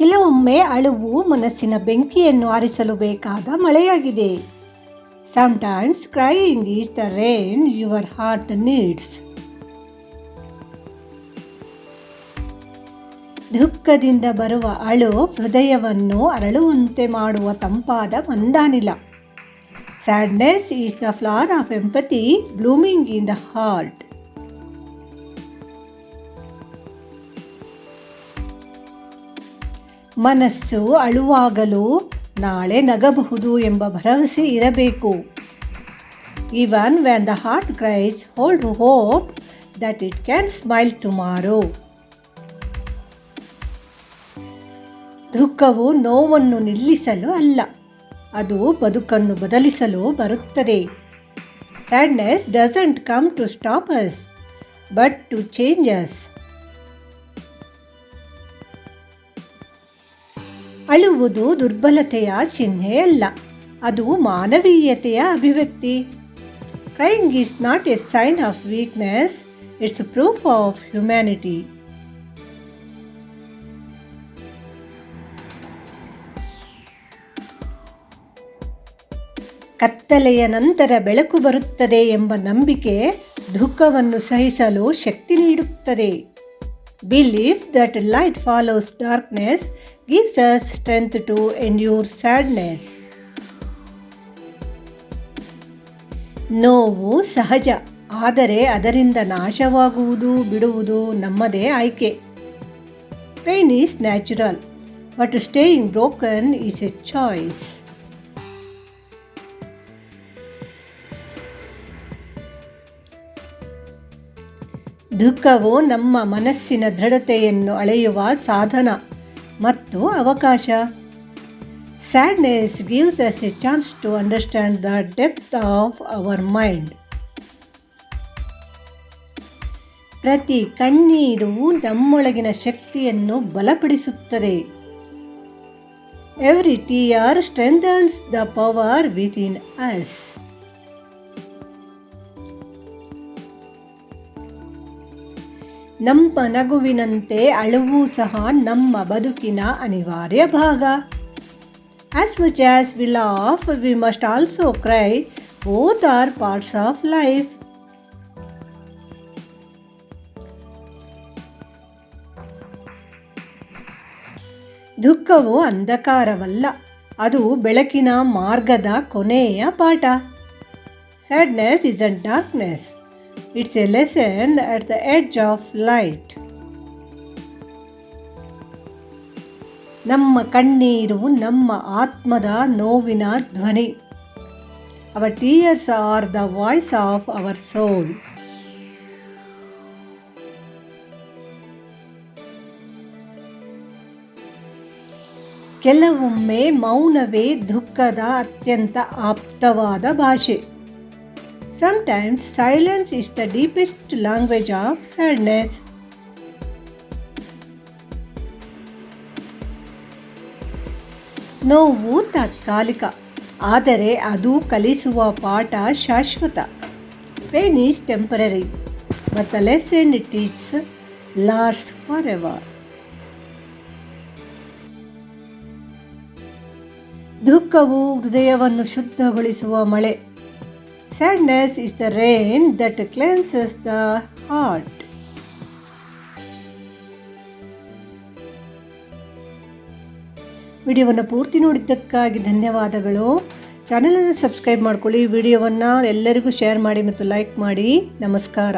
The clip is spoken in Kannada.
ಕೆಲವೊಮ್ಮೆ ಅಳುವು ಮನಸ್ಸಿನ ಬೆಂಕಿಯನ್ನು ಆರಿಸಲು ಬೇಕಾದ ಮಳೆಯಾಗಿದೆ. Sometimes crying is the rain your heart needs ದುಃಖದಿಂದ ಬರುವ ಅಳು ಹೃದಯವನ್ನು ಅರಳುವಂತೆ ಮಾಡುವ ತಂಪಾದ ಮಂದಾನಿಲ. Sadness is the flower of empathy blooming in the heart ಮನಸ್ಸು ಅಳುವಾಗಲು ನಾಳೆ ನಗಬಹುದು ಎಂಬ ಭರವಸೆ ಇರಬೇಕು. Even when the heart cries hold hope that it can smile tomorrow ದುಃಖವು ನೋವನ್ನು ನಿಲ್ಲಿಸಲು ಅಲ್ಲ, ಅದು ಬದುಕನ್ನು ಬದಲಿಸಲು ಬರುತ್ತದೆ. Sadness doesn't come to stop us but to change ಅಳುವುದು ದುರ್ಬಲತೆಯ ಚಿಹ್ನೆ ಅಲ್ಲ. ಅದು ಮಾನವೀಯತೆಯ ಅಭಿವ್ಯಕ್ತಿ. Crying is not a sign of weakness it's proof of humanity ಕತ್ತಲೆಯ ನಂತರ ಬೆಳಕು ಬರುತ್ತದೆ ಎಂಬ ನಂಬಿಕೆ ದುಃಖವನ್ನು ಸಹಿಸಲು ಶಕ್ತಿ ನೀಡುತ್ತದೆ. Believe that light follows darkness, gives us strength to endure sadness. ನೋವು ಸಹಜ, ಆದರೆ ಅದರಿಂದ ನಾಶವಾಗುವುದು ಬಿಡುವುದು ನಮ್ಮದೇ ಆಯ್ಕೆ pain is natural but staying broken is a choice ದುಃಖವು ನಮ್ಮ ಮನಸ್ಸಿನ ದೃಢತೆಯನ್ನು ಅಳೆಯುವ ಸಾಧನ ಮತ್ತು ಅವಕಾಶ. Sadness gives us a chance to understand the depth of our mind ಪ್ರತಿ ಕಣ್ಣೀರು ನಮ್ಮೊಳಗಿನ ಶಕ್ತಿಯನ್ನು ಬಲಪಡಿಸುತ್ತದೆ. Every tear strengthens the power within us ನಮ್ಮ ನಗುವಿನಂತೆ ಅಳುವು ಸಹ ನಮ್ಮ ಬದುಕಿನ ಅನಿವಾರ್ಯ ಭಾಗ. As much as we laugh we must also cry both are parts of life ದುಃಖವು ಅಂಧಕಾರವಲ್ಲ, ಅದು ಬೆಳಕಿನ ಮಾರ್ಗದ ಕೊನೆಯ ಪಾಠ. Sadness is a darkness it's a lesson at the edge of light ನಮ್ಮ ಕಣ್ಣೀರು ನಮ್ಮ ಆತ್ಮದ ನೋವಿನ ಧ್ವನಿ. Our tears are the voice of our soul ಕೆಲವೊಮ್ಮೆ ಮೌನವೇ ದುಃಖದ ಅತ್ಯಂತ ಆಪ್ತವಾದ ಭಾಷೆ. Sometimes silence is the deepest language of sadness. ನೋವು ತಾತ್ಕಾಲಿಕ, ಆದರೆ ಅದು ಕಲಿಸುವ ಪಾಠ ಶಾಶ್ವತ pain is temporary but lesson it is lasts forever ದುಃಖವು ಹೃದಯವನ್ನು ಶುದ್ಧಗೊಳಿಸುವ ಮಳೆ Sadness is the rain that cleanses the heart. ವಿಡಿಯೋವನ್ನು ಪೂರ್ತಿ ನೋಡಿದ್ದಕ್ಕಾಗಿ ಧನ್ಯವಾದಗಳು. ಚಾನಲನ್ನು ಸಬ್ಸ್ಕ್ರೈಬ್ ಮಾಡ್ಕೊಳ್ಳಿ. ವಿಡಿಯೋವನ್ನು ಎಲ್ಲರಿಗೂ ಶೇರ್ ಮಾಡಿ ಮತ್ತು ಲೈಕ್ ಮಾಡಿ. ನಮಸ್ಕಾರ.